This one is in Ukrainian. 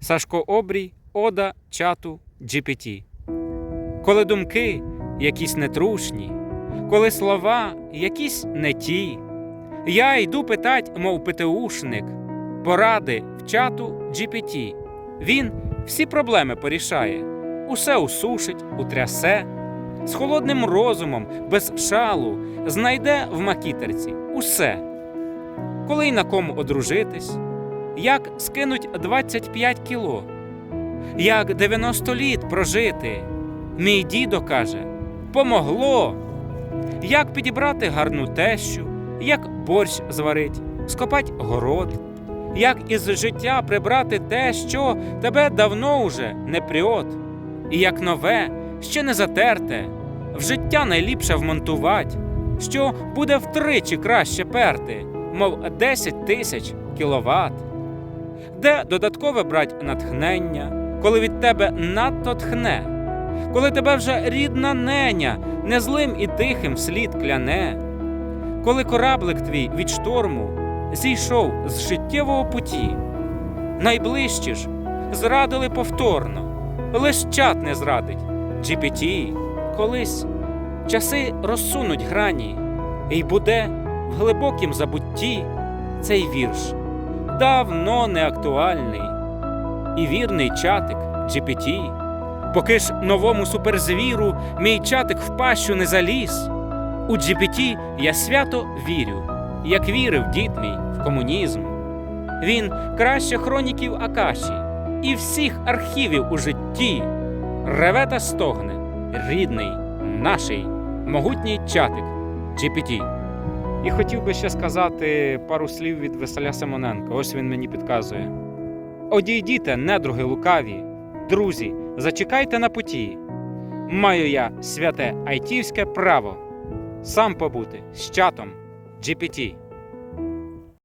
Сашко Обрій, Ода чату GPT. Коли думки якісь нетрушні, коли слова якісь не ті, я йду питать, мов ПТУшник, поради в чату GPT. Він всі проблеми порішає, усе усушить, утрясе, з холодним розумом, без шалу, знайде в макітерці усе. Коли й на кому одружитись, як скинуть 25 кіло, як 90 літ прожити. Мій дідо каже, помогло. Як підібрати гарну тещу, як борщ зварить, скопать город, як із життя прибрати те, що тебе давно уже не пріот, і як нове, ще не затерте, в життя найліпше вмонтувать, що буде втричі краще перти, мов 10 тисяч кіловат. Де додаткове брать натхнення, коли від тебе надто тхне, коли тебе вже рідна неня не злим і тихим вслід кляне, коли кораблик твій від шторму зійшов з життєвого путі, найближчі ж зрадили повторно, лиш чат не зрадить, GPT колись часи розсунуть грані, і буде в глибокім забутті цей вірш давно не актуальний. І вірний чатик GPT, поки ж новому суперзвіру мій чатик в пащу не заліз. У GPT я свято вірю, як вірив дід мій в комунізм. Він краще хроніків Акаші і всіх архівів у житті. Реве та стогне, рідний, наший, могутній чатик GPT. І хотів би ще сказати пару слів від Василя Симоненка. Ось він мені підказує. Одійдіте, недруги лукаві, друзі, зачекайте на путі. Маю я святе айтівське право сам побути з чатом GPT.